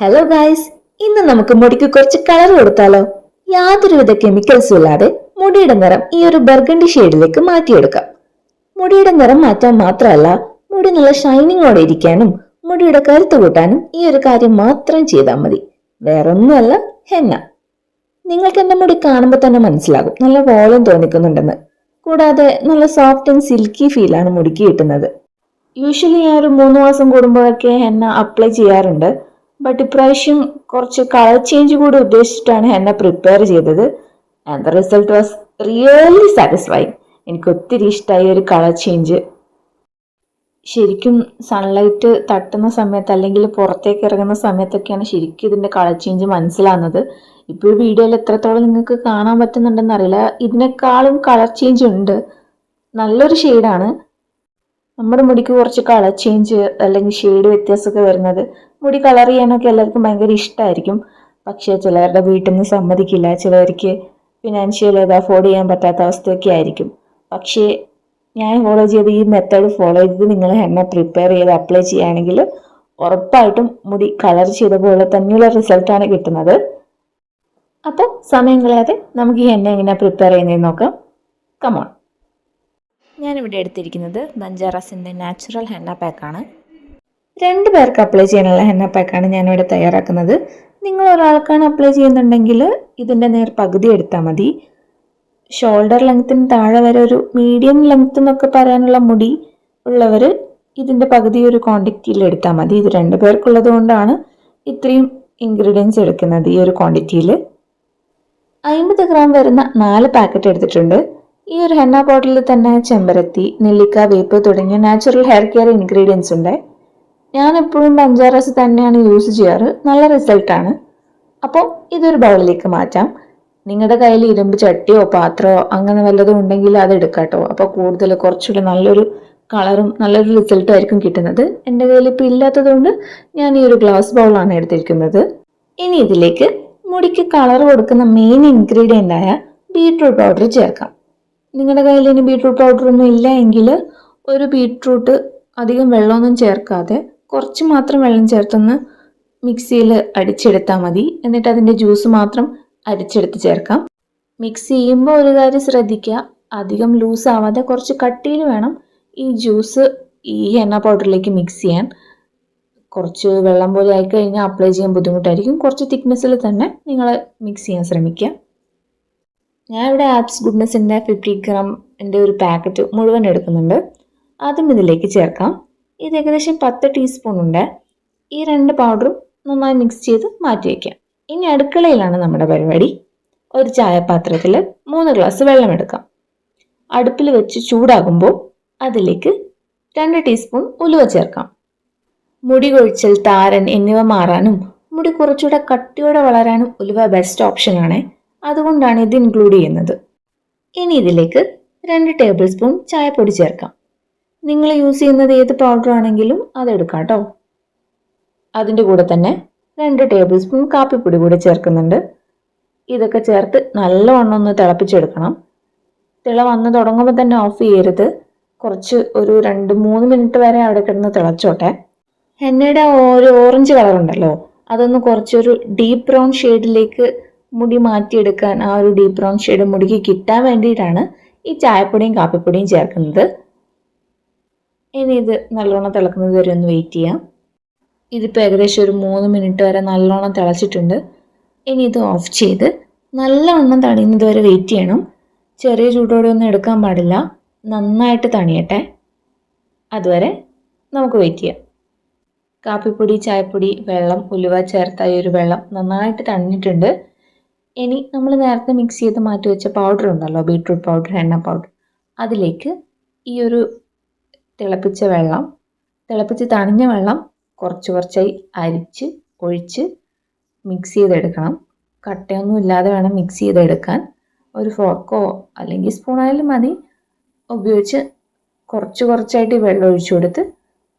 Hello guys ഇന്ന് നമുക്ക് മുടിക്ക് കുറച്ച് കളർ കൊടുത്താലോ? യാതൊരുവിധ കെമിക്കൽസും ഇല്ലാതെ മുടിയുടെ നിറം ഈ ഒരു ബർഗണ്ടി ഷെയ്ഡിലേക്ക് മാറ്റിയെടുക്കാം. മുടിയുടെ നിറം മാറ്റാൻ മാത്രമല്ല മുടി നല്ല ഷൈനിങ്ങോടെ ഇരിക്കാനും മുടിയുടെ കരുത്ത് കൂട്ടാനും ഈ ഒരു കാര്യം മാത്രം ചെയ്താൽ മതി. വേറൊന്നുമല്ല ഹെന്ന നിങ്ങൾക്ക് എന്റെ മുടി കാണുമ്പോൾ തന്നെ മനസ്സിലാകും. നല്ല വോളം തോന്നിക്കുന്നുണ്ടെന്ന്. കൂടാതെ നല്ല സോഫ്റ്റ് ആൻഡ് സിൽക്കി ഫീലാണ് മുടിക്ക് കിട്ടുന്നത്. യൂഷ്വലി ഞാൻ ഒരു മൂന്ന് മാസം കൂടുമ്പോഴൊക്കെ ഹെന്ന അപ്ലൈ ചെയ്യാറുണ്ട്. ബട്ട് ഇപ്രാവശ്യം കുറച്ച് കളർ ചേഞ്ച് കൂടി ഉദ്ദേശിച്ചിട്ടാണ് എന്നെ പ്രിപ്പയർ ചെയ്തത്. And the result was really satisfying എനിക്ക് ഒത്തിരി ഇഷ്ടമായി ഒരു കളർ ചേഞ്ച് ശരിക്കും സൺലൈറ്റ് തട്ടുന്ന സമയത്ത് അല്ലെങ്കിൽ പുറത്തേക്ക് ഇറങ്ങുന്ന സമയത്തൊക്കെയാണ് ശരിക്കും ഇതിന്റെ കളർ ചേഞ്ച് മനസ്സിലാകുന്നത് ഇപ്പോൾ വീഡിയോയിൽ എത്രത്തോളം നിങ്ങൾക്ക് കാണാൻ പറ്റുന്നുണ്ടെന്ന് അറിയില്ല. ഇതിനേക്കാളും കളർ ചേഞ്ച് ഉണ്ട്. നല്ലൊരു ഷെയ്ഡാണ് നമ്മുടെ മുടിക്ക് കുറച്ച് കളർ ചേഞ്ച് അല്ലെങ്കിൽ ഷെയ്ഡ് വ്യത്യാസമൊക്കെ വരുന്നത്. മുടി കളർ ചെയ്യാനൊക്കെ എല്ലാവർക്കും ഭയങ്കര ഇഷ്ടമായിരിക്കും പക്ഷേ ചിലവരുടെ വീട്ടിൽ നിന്ന് സമ്മതിക്കില്ല. ചിലവർക്ക് ഫിനാൻഷ്യൽ അത് അഫോർഡ് ചെയ്യാൻ പറ്റാത്ത അവസ്ഥയൊക്കെ ആയിരിക്കും. പക്ഷേ ഞാൻ ഫോളോ ചെയ്ത് ഈ മെത്തേഡ് ഫോളോ ചെയ്ത് നിങ്ങൾ എണ്ണ പ്രിപ്പയർ ചെയ്ത് അപ്ലൈ ചെയ്യുകയാണെങ്കിൽ ഉറപ്പായിട്ടും മുടി കളർ ചെയ്ത പോലെ തന്നെയുള്ള റിസൾട്ടാണ് കിട്ടുന്നത്. അപ്പോൾ സമയം കളയാതെ നമുക്ക് ഈ എണ്ണ എങ്ങനെയാണ് പ്രിപ്പയർ ചെയ്യുന്നതെന്ന് നോക്കാം. കമോൺ ഞാനിവിടെ എടുത്തിരിക്കുന്നത് ബഞ്ചാറസിന്റെ നാച്ചുറൽ ഹെന്ന പാക്കാണ്. രണ്ട് പേർക്ക് അപ്ലൈ ചെയ്യാനുള്ള ഹെന്ന പാക്കാണ് ഞാനിവിടെ തയ്യാറാക്കുന്നത്. നിങ്ങൾ ഒരാൾക്കാണ് അപ്ലൈ ചെയ്യുന്നുണ്ടെങ്കിൽ ഇതിന്റെ നേർ പകുതി എടുത്താൽ മതി. ഷോൾഡർ ലെങ്ത്തിന് താഴെ വരെ ഒരു മീഡിയം ലെങ്ത് എന്നൊക്കെ പറയാനുള്ള മുടി ഉള്ളവർ ഇതിന്റെ പകുതി ഒരു ക്വാണ്ടിറ്റിയിൽ എടുത്താൽ മതി. ഇത് രണ്ട് പേർക്കുള്ളത് കൊണ്ടാണ് ഇത്രയും ഇൻഗ്രീഡിയൻസ് എടുക്കുന്നത് ഈ ഒരു ക്വാണ്ടിറ്റിയിൽ. അമ്പത് ഗ്രാം വരുന്ന നാല് പാക്കറ്റ് എടുത്തിട്ടുണ്ട്. ഈ ഒരു ഹെന്ന ബോട്ടിൽ തന്നെ ചെമ്പരത്തി നെല്ലിക്ക വേപ്പ് തുടങ്ങിയ നാച്ചുറൽ ഹെയർ കെയർ ഇൻഗ്രീഡിയൻസ് ഉണ്ട്. ഞാൻ എപ്പോഴും പഞ്ചാറസ് തന്നെയാണ് യൂസ് ചെയ്യാറ്. നല്ല റിസൾട്ടാണ് അപ്പോൾ ഇതൊരു ബൗളിലേക്ക് മാറ്റാം. നിങ്ങളുടെ കയ്യിൽ ഇരുമ്പ് ചട്ടിയോ പാത്രമോ അങ്ങനെ വല്ലതും ഉണ്ടെങ്കിൽ അത് എടുക്കാട്ടോ അപ്പോൾ കൂടുതൽ കുറച്ചുകൂടി നല്ലൊരു കളറും നല്ലൊരു റിസൾട്ടും ആയിരിക്കും കിട്ടുന്നത്. എന്റെ കയ്യിൽ ഇപ്പോൾ ഇല്ലാത്തതുകൊണ്ട് ഞാൻ ഈ ഒരു ഗ്ലാസ് ബൗളാണ് എടുത്തിരിക്കുന്നത്. ഇനി ഇതിലേക്ക് മുടിക്ക് കളർ കൊടുക്കുന്ന മെയിൻ ഇൻഗ്രീഡിയന്റ് ആയ ബീട്രൂട്ട് പൗഡർ ചേർക്കാം. നിങ്ങളുടെ കയ്യിൽ ഇനി ബീട്രൂട്ട് പൗഡർ ഒന്നും ഇല്ല എങ്കിൽ ഒരു ബീട്രൂട്ട് അധികം വെള്ളമൊന്നും ചേർക്കാതെ കുറച്ച് മാത്രം വെള്ളം ചേർത്തൊന്ന് മിക്സിയിൽ അടിച്ചെടുത്താൽ മതി. എന്നിട്ട് അതിന്റെ ജ്യൂസ് മാത്രം അരിച്ചെടുത്ത് ചേർക്കാം. മിക്സ് ചെയ്യുമ്പോൾ ഒരു കാര്യം ശ്രദ്ധിക്കുക. അധികം ലൂസ് ആവാതെ കുറച്ച് കട്ടിയിൽ വേണം ഈ ജ്യൂസ് ഈ എണ്ണ പൗഡറിലേക്ക് മിക്സ് ചെയ്യാൻ. കുറച്ച് വെള്ളം പോലെ ആയിക്കഴിഞ്ഞാൽ അപ്ലൈ ചെയ്യാൻ ബുദ്ധിമുട്ടായിരിക്കും. കുറച്ച് തിക്നെസ്സിൽ തന്നെ നിങ്ങൾ മിക്സ് ചെയ്യാൻ ശ്രമിക്കുക. ഞാൻ ഇവിടെ ആപ്സ് ഗുഡ്നെസ്സിന്റെ ഫിഫ്റ്റി ഗ്രാമിന്റെ ഒരു പാക്കറ്റ് മുഴുവൻ എടുക്കുന്നുണ്ട്. അതും ഇതിലേക്ക് ചേർക്കാം. ഇത് ഏകദേശം പത്ത് ടീസ്പൂൺ ഉണ്ട്. ഈ രണ്ട് പൗഡറും നന്നായി മിക്സ് ചെയ്ത് മാറ്റി വയ്ക്കാം ഇനി അടുക്കളയിലാണ് നമ്മുടെ പരിപാടി. ഒരു ചായപാത്രത്തിൽ മൂന്ന് ഗ്ലാസ് വെള്ളം എടുക്കാം. അടുപ്പിൽ വെച്ച് ചൂടാകുമ്പോൾ അതിലേക്ക് രണ്ട് ടീസ്പൂൺ ഉലുവ ചേർക്കാം. മുടി കൊഴിച്ചൽ താരൻ എന്നിവ മാറാനും മുടി കുറച്ചുകൂടെ കട്ടിയോടെ വളരാനും ഉലുവ ബെസ്റ്റ് ഓപ്ഷനാണ് അതുകൊണ്ടാണ് ഇത് ഇൻക്ലൂഡ് ചെയ്യുന്നത്. ഇനി ഇതിലേക്ക് രണ്ട് ടേബിൾ സ്പൂൺ ചായപ്പൊടി ചേർക്കാം. നിങ്ങൾ യൂസ് ചെയ്യുന്നത് ഏത് പൗഡർ ആണെങ്കിലും അതെടുക്കാം കേട്ടോ അതിന്റെ കൂടെ തന്നെ രണ്ട് ടേബിൾ സ്പൂൺ കാപ്പിപ്പൊടി കൂടെ ചേർക്കുന്നുണ്ട്. ഇതൊക്കെ ചേർത്ത് നല്ലവണ്ണം ഒന്ന് തിളപ്പിച്ചെടുക്കണം. തിള വന്ന് തുടങ്ങുമ്പോൾ തന്നെ ഓഫ് ചെയ്യരുത്. കുറച്ച് ഒരു രണ്ട് മൂന്ന് മിനിറ്റ് വരെ അവിടെ കിടന്ന് തിളച്ചോട്ടെ. ഹെന്നയുടെ ഒരു ഓറഞ്ച് കളറുണ്ടല്ലോ അതൊന്ന് കുറച്ചൊരു ഡീപ്പ് ബ്രൗൺ ഷെയ്ഡിലേക്ക് മുടി മാറ്റിയെടുക്കാൻ ആ ഒരു ഡീപ് ബ്രൗൺ ഷെയ്ഡ് മുടിക്ക് കിട്ടാൻ വേണ്ടിയിട്ടാണ് ഈ ചായപ്പൊടിയും കാപ്പിപ്പൊടിയും ചേർക്കുന്നത്. ഇനി ഇത് നല്ലോണം തിളക്കുന്നത് വരെ ഒന്ന് വെയിറ്റ് ചെയ്യാം. ഇതിപ്പോൾ ഏകദേശം ഒരു മൂന്ന് മിനിറ്റ് വരെ നല്ലോണം തിളച്ചിട്ടുണ്ട്. ഇനി ഇത് ഓഫ് ചെയ്ത് നല്ലവണ്ണം തണിയുന്നത് വരെ വെയിറ്റ് ചെയ്യണം. ചെറിയ ചൂടോടെ ഒന്നും എടുക്കാൻ പാടില്ല. നന്നായിട്ട് തണിയട്ടെ. അതുവരെ നമുക്ക് വെയിറ്റ് ചെയ്യാം. കാപ്പിപ്പൊടി ചായപ്പൊടി വെള്ളം ഉലുവ ചേർത്ത ഒരു വെള്ളം നന്നായിട്ട് തണിഞ്ഞിട്ടുണ്ട്. ഇനി നമ്മൾ നേരത്തെ മിക്സ് ചെയ്ത് മാറ്റി വെച്ച പൗഡർ ഉണ്ടല്ലോ ബീട്രൂട്ട് പൗഡർ എണ്ണ പൗഡർ അതിലേക്ക് ഈ ഒരു തിളപ്പിച്ച വെള്ളം തിളപ്പിച്ച് തണിഞ്ഞ വെള്ളം കുറച്ച് കുറച്ചായി അരിച്ച് ഒഴിച്ച് മിക്സ് ചെയ്തെടുക്കണം. കട്ടയൊന്നും ഇല്ലാതെ വേണം മിക്സ് ചെയ്തെടുക്കാൻ. ഒരു ഫോർക്കോ അല്ലെങ്കിൽ സ്പൂണായാലും മതി. ഉപയോഗിച്ച് കുറച്ച് കുറച്ചായിട്ട് വെള്ളം ഒഴിച്ചു കൊടുത്ത്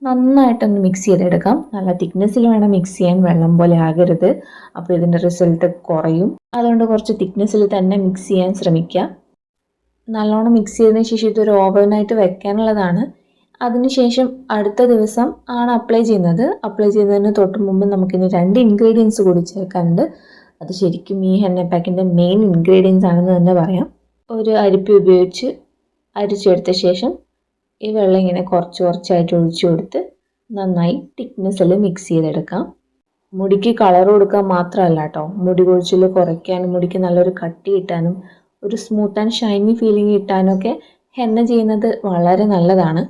നന്നായിട്ടൊന്ന് മിക്സ് ചെയ്തെടുക്കാം. നല്ല തിക്നെസ്സിൽ വേണം മിക്സ് ചെയ്യാൻ. വെള്ളം പോലെ ആകരുത്. അപ്പോൾ ഇതിന്റെ റിസൾട്ട് കുറയും. അതുകൊണ്ട് കുറച്ച് തിക്നെസ്സിൽ തന്നെ മിക്സ് ചെയ്യാൻ ശ്രമിക്കുക നല്ലോണം മിക്സ് ചെയ്തതിന് ശേഷം ഇതൊരു ഓവനായിട്ട് വെക്കാനുള്ളതാണ്. അതിനുശേഷം അടുത്ത ദിവസം ആണ് അപ്ലൈ ചെയ്യുന്നത്. അപ്ലൈ ചെയ്യുന്നതിന് തൊട്ട് മുമ്പ് നമുക്കിനി രണ്ട് ഇൻഗ്രീഡിയൻസ് കൂടി ചേർക്കാനുണ്ട്. അത് ശരിക്കും ഈ ഹെന്ന പാക്കിന്റെ മെയിൻ ഇൻഗ്രീഡിയൻസ് ആണെന്ന് തന്നെ പറയാം. ഒരു അരിപ്പി ഉപയോഗിച്ച് അരിച്ചെടുത്ത ശേഷം ഈ വെള്ളം ഇങ്ങനെ കുറച്ച് കുറച്ചായിട്ട് ഒഴിച്ചു കൊടുത്ത് നന്നായി തിക്നെസ്സിൽ മിക്സ് ചെയ്തെടുക്കാം. മുടിക്ക് കളർ കൊടുക്കാൻ മാത്രമല്ല കേട്ടോ. മുടി കൊഴിച്ചിൽ കുറയ്ക്കാനും മുടിക്ക് നല്ലൊരു കട്ടി കിട്ടാനും ഒരു സ്മൂത്ത് ആൻഡ് ഷൈനി ഫീലിംഗ് കിട്ടാനും ഒക്കെ ഹെന്ന ചെയ്യുന്നത് വളരെ നല്ലതാണ്.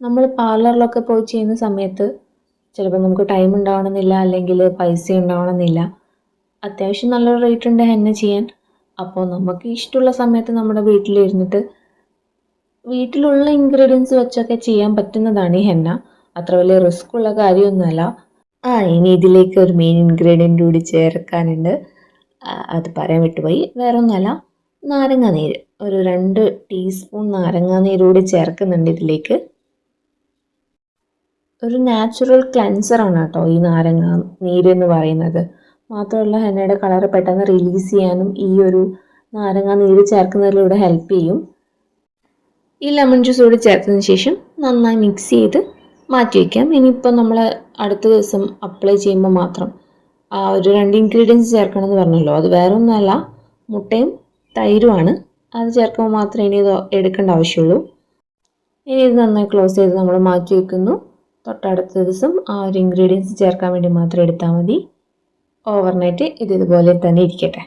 നമ്മൾ പാർലറിലൊക്കെ പോയി ചെയ്യുന്ന സമയത്ത് ചിലപ്പോൾ നമുക്ക് ടൈം ഉണ്ടാവണമെന്നില്ല അല്ലെങ്കിൽ പൈസ ഉണ്ടാവണമെന്നില്ല. അത്യാവശ്യം നല്ലൊരു റേറ്റ് ഉണ്ട് ഹെന്ന ചെയ്യാൻ. അപ്പോൾ നമുക്ക് ഇഷ്ടമുള്ള സമയത്ത് നമ്മുടെ വീട്ടിലിരുന്നിട്ട് വീട്ടിലുള്ള ഇൻഗ്രീഡിയൻസ് വെച്ചൊക്കെ ചെയ്യാൻ പറ്റുന്നതാണ് ഈ ഹെന്ന. അത്ര വലിയ റിസ്ക് ഉള്ള കാര്യമൊന്നുമല്ല. ആ ഇനി ഇതിലേക്ക് ഒരു മെയിൻ ഇൻഗ്രീഡിയന്റ് കൂടി ചേർക്കാനുണ്ട്. അത് പറയാൻ വിട്ടുപോയി. വേറെ ഒന്നുമല്ല നാരങ്ങ നീര്. ഒരു രണ്ട് ടീസ്പൂൺ നാരങ്ങ നീര് കൂടി ചേർക്കുന്നുണ്ട് ഇതിലേക്ക്. ഒരു നാച്ചുറൽ ക്ലൻസറാണ് കേട്ടോ ഈ നാരങ്ങ നീര് എന്ന് പറയുന്നത്. മാത്രമല്ല ഹെന്നയുടെ കളർ പെട്ടെന്ന് റിലീസ് ചെയ്യാനും ഈ ഒരു നാരങ്ങ നീര് ചേർക്കുന്നതിലൂടെ ഹെൽപ്പ് ചെയ്യും. ഈ ലെമൺ ജ്യൂസ് കൂടി ചേർത്തതിന് ശേഷം നന്നായി മിക്സ് ചെയ്ത് മാറ്റി വയ്ക്കാം ഇനിയിപ്പോൾ നമ്മൾ അടുത്ത ദിവസം അപ്ലൈ ചെയ്യുമ്പോൾ മാത്രം ആ ഒരു രണ്ട് ഇൻഗ്രീഡിയൻസ് ചേർക്കണമെന്ന് പറഞ്ഞല്ലോ. അത് വേറെ ഒന്നുമല്ല മുട്ടയും തൈരുമാണ് അത് ചേർക്കുമ്പോൾ മാത്രമേ ഇനി ഇത് എടുക്കേണ്ട ആവശ്യമുള്ളൂ. ഇനി ഇത് നന്നായി ക്ലോസ് ചെയ്ത് നമ്മൾ മാറ്റി വയ്ക്കുന്നു തൊട്ടടുത്ത ദിവസം ആ ഒരു ഇൻഗ്രീഡിയൻസ് ചേർക്കാൻ വേണ്ടി മാത്രം എടുത്താൽ മതി. ഓവർനൈറ്റ് ഇത് ഇതുപോലെ തന്നെ ഇരിക്കട്ടെ.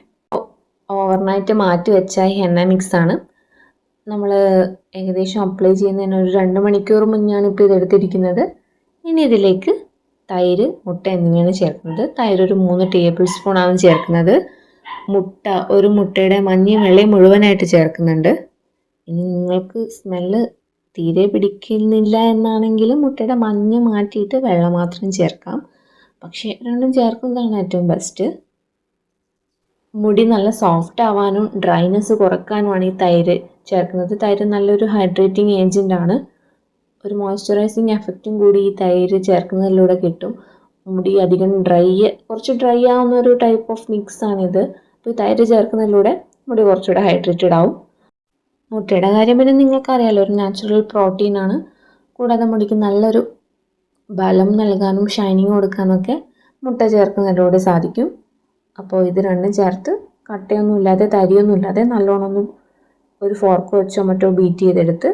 ഓവർനൈറ്റ് മാറ്റി വെച്ച ഈ മിക്സ് ആണ്. നമ്മൾ ഏകദേശം അപ്ലൈ ചെയ്യുന്നതിന് ഒരു രണ്ട് മണിക്കൂർ മുന്നാണ് ഇപ്പോൾ ഇതെടുത്തിരിക്കുന്നത് ഇനി ഇതിലേക്ക് തൈര് മുട്ട എന്നിവയാണ് ചേർക്കുന്നത്. തൈര് ഒരു മൂന്ന് ടേബിൾ സ്പൂൺ ആണ് ചേർക്കുന്നത്. മുട്ട ഒരു മുട്ടയുടെ മഞ്ഞയും വെള്ളയും മുഴുവനായിട്ട് ചേർക്കുന്നുണ്ട്. ഇനി നിങ്ങൾക്ക് സ്മെല്ല് തീരെ പിടിക്കുന്നില്ല എന്നാണെങ്കിൽ മുട്ടയുടെ മഞ്ഞ മാറ്റിയിട്ട് വെള്ളം മാത്രം ചേർക്കാം. പക്ഷേ രണ്ടും ചേർക്കുന്നതാണ് ഏറ്റവും ബെസ്റ്റ് മുടി നല്ല സോഫ്റ്റ് ആവാനും ഡ്രൈനെസ് കുറക്കാനുമാണ് ഈ തൈര്. ചേർക്കുന്നത്. തൈര് നല്ലൊരു ഹൈഡ്രേറ്റിംഗ് ഏജന്റ് ആണ്. ഒരു മോയ്സ്ചറൈസിങ് എഫക്റ്റും കൂടി ഈ തൈര് ചേർക്കുന്നതിലൂടെ കിട്ടും. മുടി അധികം ഡ്രൈ കുറച്ച് ഡ്രൈ ആവുന്ന ഒരു ടൈപ്പ് ഓഫ് മിക്സ് ആണിത്. അപ്പോൾ ഈ തൈര് ചേർക്കുന്നതിലൂടെ മുടി കുറച്ചുകൂടെ ഹൈഡ്രേറ്റഡ് ആവും. മുട്ടയുടെ കാര്യം പിന്നെ നിങ്ങൾക്കറിയാലോ ഒരു നാച്ചുറൽ പ്രോട്ടീൻ ആണ്. കൂടാതെ മുടിക്ക് നല്ലൊരു ബലം നൽകാനും ഷൈനിങ് കൊടുക്കാനൊക്കെ മുട്ട ചേർക്കുന്നതിലൂടെ സാധിക്കും. അപ്പോൾ ഇത് രണ്ടും ചേർത്ത് കട്ടയൊന്നും ഇല്ലാതെ തരിയൊന്നും ഇല്ലാതെ ഒരു ഫോർക്ക് വെച്ചോ മറ്റോ ബീറ്റ് ചെയ്തെടുത്ത്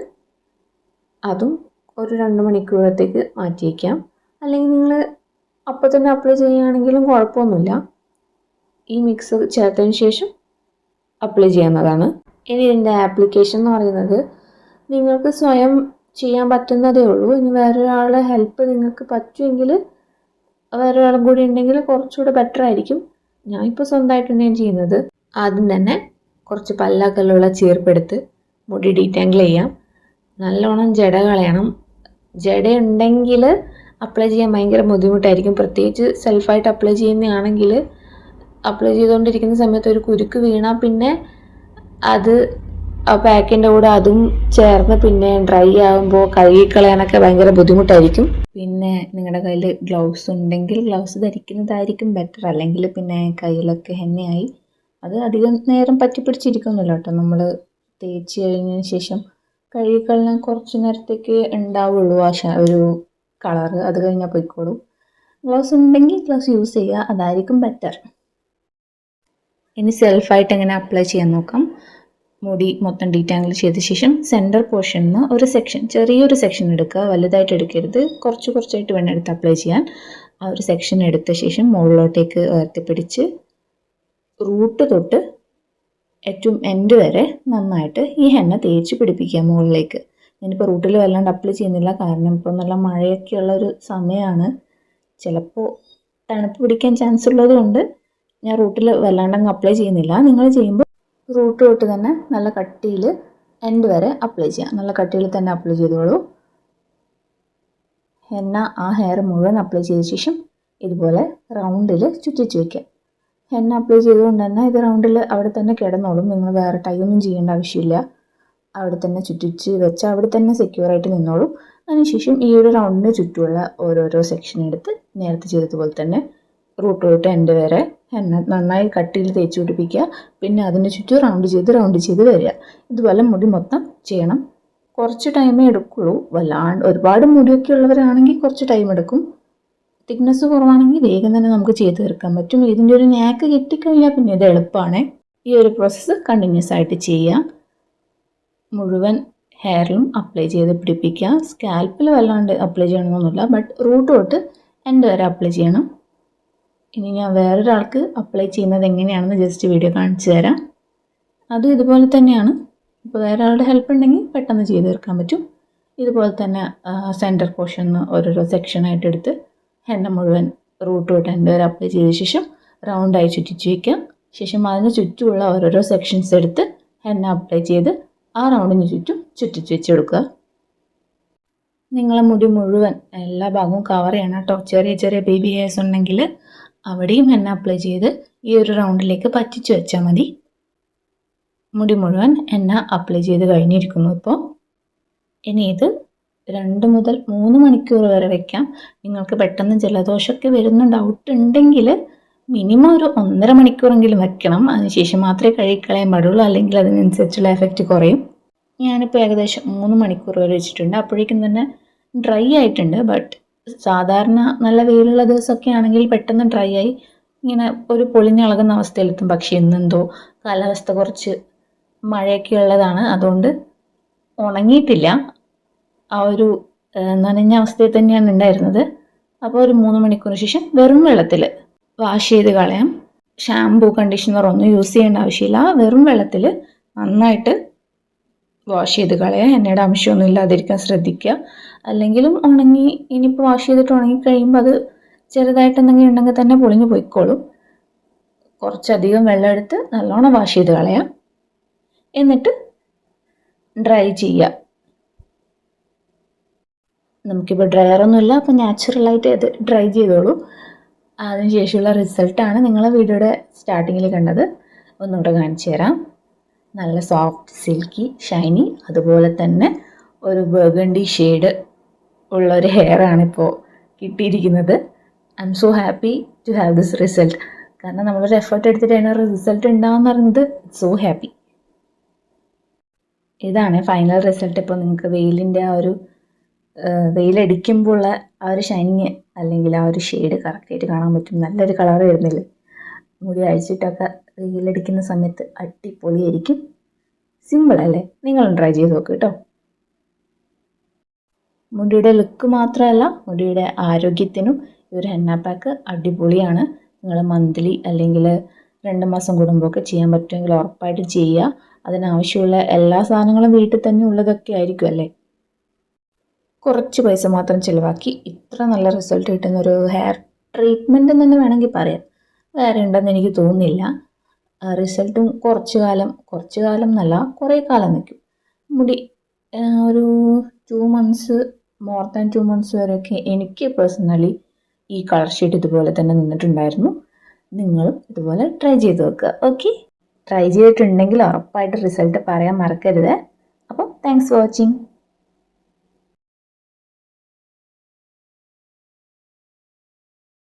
അതും ഒരു രണ്ട് മണിക്കൂറത്തേക്ക് മാറ്റി വയ്ക്കാം അല്ലെങ്കിൽ നിങ്ങൾ അപ്പോൾ തന്നെ അപ്ലൈ ചെയ്യുകയാണെങ്കിലും കുഴപ്പമൊന്നുമില്ല. ഈ മിക്സ് ചേർത്തതിന് ശേഷം അപ്ലൈ ചെയ്യാവുന്നതാണ്. ഇനി ഇതിന്റെ ആപ്ലിക്കേഷൻ എന്ന് പറയുന്നത് നിങ്ങൾക്ക് സ്വയം ചെയ്യാൻ പറ്റുന്നതേ ഉള്ളൂ. ഇനി വേറൊരാളെ ഹെൽപ്പ് നിങ്ങൾക്ക് പറ്റുമെങ്കിൽ വേറൊരാളും കൂടി ഉണ്ടെങ്കിൽ കുറച്ചുകൂടെ ബെറ്റർ ആയിരിക്കും. ഞാൻ ഇപ്പോൾ സ്വന്തമായിട്ട് തന്നെയാണ് ചെയ്യുന്നത്. ആദ്യം തന്നെ കുറച്ച് പല്ലാക്കല്ലുള്ള ചീർപ്പെടുത്ത് മുടി ഡീറ്റാങ്കിൾ ചെയ്യാം. നല്ലോണം ജട കളയണം. ജട ഉണ്ടെങ്കിൽ അപ്ലൈ ചെയ്യാൻ ഭയങ്കര ബുദ്ധിമുട്ടായിരിക്കും. പ്രത്യേകിച്ച് സെൽഫായിട്ട് അപ്ലൈ ചെയ്യുന്നതാണെങ്കിൽ അപ്ലൈ ചെയ്തുകൊണ്ടിരിക്കുന്ന സമയത്ത് ഒരു കുരുക്ക് വീണാൽ പിന്നെ അത് ആ പാക്കിന്റെ കൂടെ അതും ചേർന്ന് പിന്നെ ഡ്രൈ ആകുമ്പോൾ കഴുകിക്കളയാനൊക്കെ ഭയങ്കര ബുദ്ധിമുട്ടായിരിക്കും. പിന്നെ നിങ്ങളുടെ കയ്യിൽ ഗ്ലൗസ് ഉണ്ടെങ്കിൽ ഗ്ലൗസ് ധരിക്കുന്നതായിരിക്കും ബെറ്റർ അല്ലെങ്കിൽ പിന്നെ കയ്യിലൊക്കെ എണ്ണയായി അത് അധികം നേരം പറ്റി പിടിച്ചിരിക്കുന്നില്ല കേട്ടോ. നമ്മൾ തേച്ച് കഴിഞ്ഞതിന് ശേഷം കഴുകിക്കളഞ്ഞാൽ കുറച്ച് നേരത്തേക്ക് ഉണ്ടാവുള്ളൂ ആ ഒരു കളറ്. അത് കഴിഞ്ഞാൽ പോയിക്കോളൂ. ഗ്ലൗസ് ഉണ്ടെങ്കിൽ ഗ്ലൗസ് യൂസ് ചെയ്യുക. അതായിരിക്കും ബെറ്റർ. ഇനി സെൽഫായിട്ട് എങ്ങനെ അപ്ലൈ ചെയ്യാൻ നോക്കാം. മുടി മൊത്തം ഡീറ്റാങ്കിൾ ചെയ്ത ശേഷം സെന്റർ പോർഷനിൽ നിന്ന് ഒരു സെക്ഷൻ ചെറിയൊരു സെക്ഷൻ എടുക്കുക. വലുതായിട്ട് എടുക്കരുത്. കുറച്ച് കുറച്ചായിട്ട് വേണം എടുത്ത് അപ്ലൈ ചെയ്യാൻ. ആ ഒരു സെക്ഷൻ എടുത്ത ശേഷം മുകളിലോട്ടേക്ക് ഉയർത്തിപ്പിടിച്ച് റൂട്ട് തൊട്ട് ഏറ്റവും എൻഡ് വരെ നന്നായിട്ട് ഈ എണ്ണ തേച്ച് പിടിപ്പിക്കുക മുകളിലേക്ക്. ഞാനിപ്പോൾ റൂട്ടിൽ വല്ലാണ്ട് അപ്ലൈ ചെയ്യുന്നില്ല. കാരണം ഇപ്പോൾ നല്ല മഴയൊക്കെയുള്ള ഒരു സമയമാണ് ചിലപ്പോൾ തണുപ്പ് പിടിക്കാൻ ചാൻസ് ഉള്ളത് കൊണ്ട് ഞാൻ റൂട്ടിൽ വല്ലാണ്ടങ്ങ് അപ്ലൈ ചെയ്യുന്നില്ല. നിങ്ങൾ ചെയ്യുമ്പോൾ റൂട്ട് തൊട്ട് തന്നെ നല്ല കട്ടിയിൽ എൻഡ് വരെ അപ്ലൈ ചെയ്യാം. നല്ല കട്ടിയിൽ തന്നെ അപ്ലൈ ചെയ്തോളൂ. എണ്ണ ആ ഹെയർ മുഴുവൻ അപ്ലൈ ചെയ്ത ശേഷം ഇതുപോലെ റൗണ്ടിൽ ചുറ്റിച്ച് വയ്ക്കുക എണ്ണ അപ്ലൈ ചെയ്തുകൊണ്ട് തന്നെ ഇത് റൗണ്ടിൽ അവിടെ തന്നെ കിടന്നോളും. നിങ്ങൾ വേറെ ടൈ ഒന്നും ചെയ്യേണ്ട ആവശ്യമില്ല. അവിടെ തന്നെ ചുറ്റിച്ച് വെച്ച് അവിടെ തന്നെ secure ആയിട്ട് നിന്നോളും. അതിനുശേഷം ഈ ഒരു റൗണ്ടിന് ചുറ്റുമുള്ള ഓരോരോ സെക്ഷൻ എടുത്ത് നേരത്തെ ചെയ്തതുപോലെ തന്നെ റൂട്ട് തൊട്ട് എന്റെ വരെ എണ്ണ നന്നായി കട്ടിയിൽ തേച്ച് പിടിപ്പിക്കുക. പിന്നെ അതിന് ചുറ്റും റൗണ്ട് ചെയ്ത് റൗണ്ട് ചെയ്ത് വരിക. ഇതുപോലെ മുടി മൊത്തം ചെയ്യണം. കുറച്ച് ടൈമേ എടുക്കുള്ളൂ. വല്ലാണ്ട് ഒരുപാട് മുടിയൊക്കെ ഉള്ളവരാണെങ്കിൽ കുറച്ച് ടൈം എടുക്കും. തിക്നെസ് കുറവാണെങ്കിൽ വേഗം തന്നെ നമുക്ക് ചെയ്ത് തീർക്കാൻ പറ്റും. ഇതിന്റെ ഒരു നാക്ക് കിട്ടിക്കഴിഞ്ഞാൽ പിന്നെ ഇത് എളുപ്പമാണ്. ഈ ഒരു പ്രോസസ്സ് കണ്ടിന്യൂസ് ആയിട്ട് ചെയ്യുക. മുഴുവൻ ഹെയറിലും അപ്ലൈ ചെയ്ത് പിടിപ്പിക്കുക. സ്കാൽപ്പിൽ വല്ലാണ്ട് അപ്ലൈ ചെയ്യണമെന്നൊന്നുമില്ല. ബട്ട് റൂട്ട് തൊട്ട് എന്റെ വരെ അപ്ലൈ ചെയ്യണം. ഇനി ഞാൻ വേറൊരാൾക്ക് അപ്ലൈ ചെയ്യുന്നത് എങ്ങനെയാണെന്ന് ജസ്റ്റ് വീഡിയോ കാണിച്ചു തരാം. അതും ഇതുപോലെ തന്നെയാണ്. ഇപ്പോൾ വേറെ ആളുടെ ഹെൽപ്പ് ഉണ്ടെങ്കിൽ പെട്ടെന്ന് ചെയ്ത് തീർക്കാൻ പറ്റും. ഇതുപോലെ തന്നെ സെന്റർ പോർഷൻ ഓരോരോ സെക്ഷനായിട്ട് എടുത്ത് ഹെന്ന മുഴുവൻ റൂട്ട് തൊട്ട് എന്റെ വരെ അപ്ലൈ ചെയ്ത ശേഷം റൗണ്ടായി ചുറ്റിച്ച് വയ്ക്കാം ശേഷം അതിന് ചുറ്റുമുള്ള ഓരോരോ സെക്ഷൻസ് എടുത്ത് എണ്ണ അപ്ലൈ ചെയ്ത് ആ റൗണ്ടിന് ചുറ്റും ചുറ്റിച്ച് വെച്ച് കൊടുക്കുക. നിങ്ങളെ മുടി മുഴുവൻ എല്ലാ ഭാഗവും കവർ ചെയ്യണം കേട്ടോ. ചെറിയ ചെറിയ ബേബി ഹെയർസ് ഉണ്ടെങ്കിൽ അവിടെയും എണ്ണ അപ്ലൈ ചെയ്ത് ഈ ഒരു റൗണ്ടിലേക്ക് പറ്റിച്ച് വെച്ചാൽ മതി. മുടി മുഴുവൻ എണ്ണ അപ്ലൈ ചെയ്ത് കഴിഞ്ഞിരിക്കുന്നു ഇപ്പോൾ. ഇനി ഇത് രണ്ട് മുതൽ മൂന്ന് മണിക്കൂർ വരെ വെക്കാം. നിങ്ങൾക്ക് പെട്ടെന്ന് ജലദോഷമൊക്കെ വരുന്ന ഡൗട്ട് ഉണ്ടെങ്കിൽ മിനിമം ഒരു ഒന്നര മണിക്കൂറെങ്കിലും വെക്കണം. അതിനുശേഷം മാത്രമേ കഴിക്കളയാൻ പാടുള്ളൂ. അല്ലെങ്കിൽ അതിനനുസരിച്ചുള്ള എഫക്റ്റ് കുറയും. ഞാനിപ്പോൾ ഏകദേശം മൂന്ന് മണിക്കൂർ വരെ വെച്ചിട്ടുണ്ട്. അപ്പോഴേക്കും തന്നെ ഡ്രൈ ആയിട്ടുണ്ട്. ബട്ട് സാധാരണ നല്ല വെയിലുള്ള ദിവസമൊക്കെ ആണെങ്കിൽ പെട്ടെന്ന് ഡ്രൈ ആയി ഇങ്ങനെ ഒരു പൊളിഞ്ഞിളകുന്ന അവസ്ഥയിലെത്തും. പക്ഷേ ഇന്നെന്തോ കാലാവസ്ഥ കുറച്ച് മഴയൊക്കെ ഉള്ളതാണ്. അതുകൊണ്ട് ഉണങ്ങിയിട്ടില്ല. ആ ഒരു നനഞ്ഞ അവസ്ഥയിൽ തന്നെയാണ് ഉണ്ടായിരുന്നത്. അപ്പോൾ ഒരു മൂന്ന് മണിക്കൂറിന് ശേഷം വെറും വെള്ളത്തിൽ വാഷ് ചെയ്ത് കളയാം. ഷാംപൂ കണ്ടീഷണർ ഒന്നും യൂസ് ചെയ്യേണ്ട ആവശ്യമില്ല. വെറും വെള്ളത്തിൽ നന്നായിട്ട് വാഷ് ചെയ്ത് കളയാം. എണ്ണയുടെ അംശമൊന്നും ഇല്ലാതിരിക്കാൻ ശ്രദ്ധിക്കുക. അല്ലെങ്കിലും ഉണങ്ങി ഇനിയിപ്പോൾ വാഷ് ചെയ്തിട്ട് ഉണങ്ങി കഴിയുമ്പോൾ അത് ചെറുതായിട്ട് എന്തെങ്കിലും ഉണ്ടെങ്കിൽ തന്നെ പൊളിഞ്ഞു പോയിക്കോളും. കുറച്ചധികം വെള്ളം എടുത്ത് നല്ലോണം വാഷ് ചെയ്ത് കളയാം. എന്നിട്ട് ഡ്രൈ ചെയ്യുക. നമുക്കിപ്പോൾ ഡ്രയറൊന്നുമില്ല അപ്പോൾ നാച്ചുറലായിട്ട് അത് ഡ്രൈ ചെയ്തോളൂ. അതിനുശേഷമുള്ള റിസൾട്ടാണ് നിങ്ങൾ വീഡിയോയുടെ സ്റ്റാർട്ടിങ്ങിൽ കണ്ടത്. ഒന്നുകൂടെ കാണിച്ചു തരാം. നല്ല സോഫ്റ്റ് സിൽക്കി ഷൈനി അതുപോലെ തന്നെ ഒരു ബർഗണ്ടി ഷെയ്ഡ് ഉള്ള ഒരു ഹെയർ ആണ് ഇപ്പോൾ കിട്ടിയിരിക്കുന്നത്. I am so happy to have this result കാരണം നമ്മളൊരു എഫേർട്ട് എടുത്തിട്ട് അതിന് റിസൾട്ട് ഉണ്ടാവുമെന്ന് പറയുന്നത് സോ ഹാപ്പി ഇതാണ് ഫൈനൽ റിസൾട്ട് ഇപ്പോൾ നിങ്ങൾക്ക് വെയിലിന്റെ ആ ഒരു വെയിലടിക്കുമ്പോൾ ആ ഒരു ഷൈനിങ് അല്ലെങ്കിൽ ആ ഒരു ഷെയ്ഡ് കറക്റ്റായിട്ട് കാണാൻ പറ്റും. നല്ലൊരു കളർ വരുന്നില്ലേ? മുടി അഴിച്ചിട്ടൊക്കെ വെയിലടിക്കുന്ന സമയത്ത് അടിപൊളിയായിരിക്കും. സിമ്പിൾ അല്ലേ? നിങ്ങളും ട്രൈ ചെയ്ത് നോക്ക് കേട്ടോ. മുടിയുടെ ലുക്ക് മാത്രമല്ല മുടിയുടെ ആരോഗ്യത്തിനും ഈ ഒരു ഹെന്ന പാക്ക് അടിപൊളിയാണ്. നിങ്ങൾ മന്ത്ലി അല്ലെങ്കിൽ രണ്ട് മാസം കൂടുമ്പോഴൊക്കെ ചെയ്യാൻ പറ്റുമെങ്കിൽ ഉറപ്പായിട്ടും ചെയ്യുക. അതിനാവശ്യമുള്ള എല്ലാ സാധനങ്ങളും വീട്ടിൽ തന്നെ ഉള്ളതൊക്കെ ആയിരിക്കും അല്ലേ? കുറച്ച് പൈസ മാത്രം ചിലവാക്കി ഇത്ര നല്ല റിസൾട്ട് കിട്ടുന്ന ഒരു ഹെയർ ട്രീറ്റ്മെന്റ് എന്ന് തന്നെ വേണമെങ്കിൽ പറയാം. വേറെ ഉണ്ടെന്ന് എനിക്ക് തോന്നുന്നില്ല. റിസൾട്ടും കുറച്ച് കാലം കുറച്ച് കാലം എന്നല്ല കുറേ കാലം നിൽക്കും. മുടി ഒരു two months more than two months വരെയൊക്കെ എനിക്ക് പേഴ്സണലി ഈ കളർ ഷീറ്റ് ഇതുപോലെ തന്നെ നിന്നിട്ടുണ്ടായിരുന്നു. നിങ്ങൾ ഇതുപോലെ ട്രൈ ചെയ്ത് നോക്കുക. ഓക്കെ ട്രൈ ചെയ്തിട്ടുണ്ടെങ്കിൽ ഉറപ്പായിട്ട് റിസൾട്ട് പറയാൻ മറക്കരുത്. അപ്പോൾ താങ്ക്സ് ഫോർ വാച്ചിങ്